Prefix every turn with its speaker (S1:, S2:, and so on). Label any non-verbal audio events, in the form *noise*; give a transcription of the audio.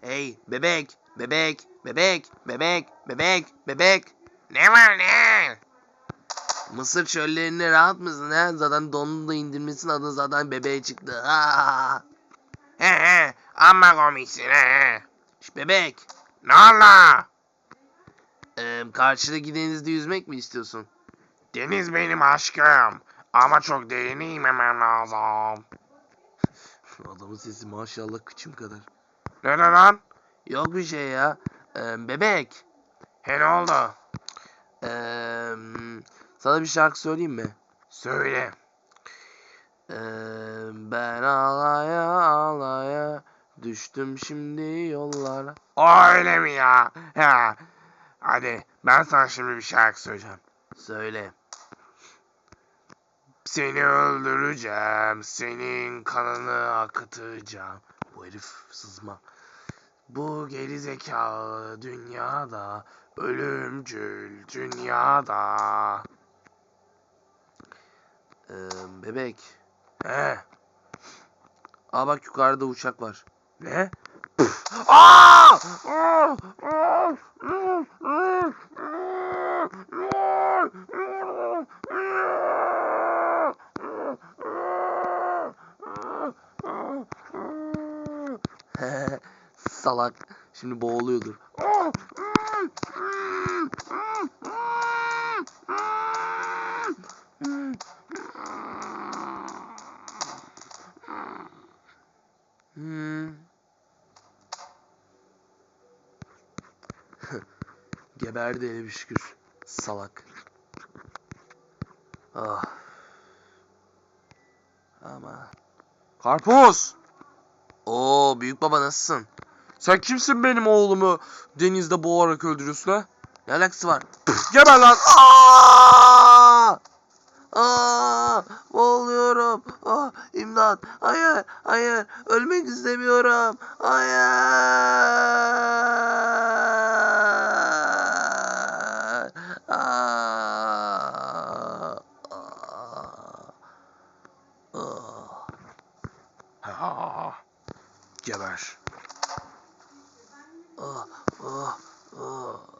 S1: Hey bebek, bebek, bebek, bebek, bebek, bebek. Ne var ne? Mısır çöllerinde rahat mısın he? Zaten donunu da indirmişsin adın zaten bebeğe çıktı. Aa!
S2: He he amma komiksin he.
S1: Bebek.
S2: Ne oldu?
S1: Ee, karşıdaki denizde yüzmek mi istiyorsun?
S2: Deniz benim aşkım. Ama çok derine inmemem lazım. *laughs*
S1: Adamın sesi maşallah kıçım kadar.
S2: Ne ne lan?
S1: Yok bir şey ya. Ee, bebek.
S2: He ne oldu?
S1: Ee, sana bir şarkı söyleyeyim mi?
S2: Söyle.
S1: Ee, ben ağlaya ağlaya düştüm şimdi yollara.
S2: Öyle mi ya? He. Hadi ben sana şimdi bir şarkı söyleyeceğim.
S1: Söyle.
S2: Seni öldüreceğim. Senin kanını akıtacağım.
S1: Bu herif sızma.
S2: Bu gerizekalı dünyada ölümcül dünyada.
S1: Ee, bebek.
S2: He?
S1: Aa bak yukarıda uçak var.
S2: Ne? Aa!
S1: Salak. Şimdi boğuluyordur. Hmm. Geberdi hele bir şükür. Salak. Ah. Ama.
S2: Karpuz!
S1: Oo büyük baba nasılsın?
S2: Sen kimsin benim oğlumu denizde boğarak öldürüyorsun ha?
S1: Ne alakası var?
S2: Geber lan!
S1: Aa! Aa! Boğuluyorum. Ah, imdat. Hayır, hayır. Ölmek istemiyorum. Hayır. Aa! Aa! Ah!
S2: Geber.
S1: 饿饿饿。呃呃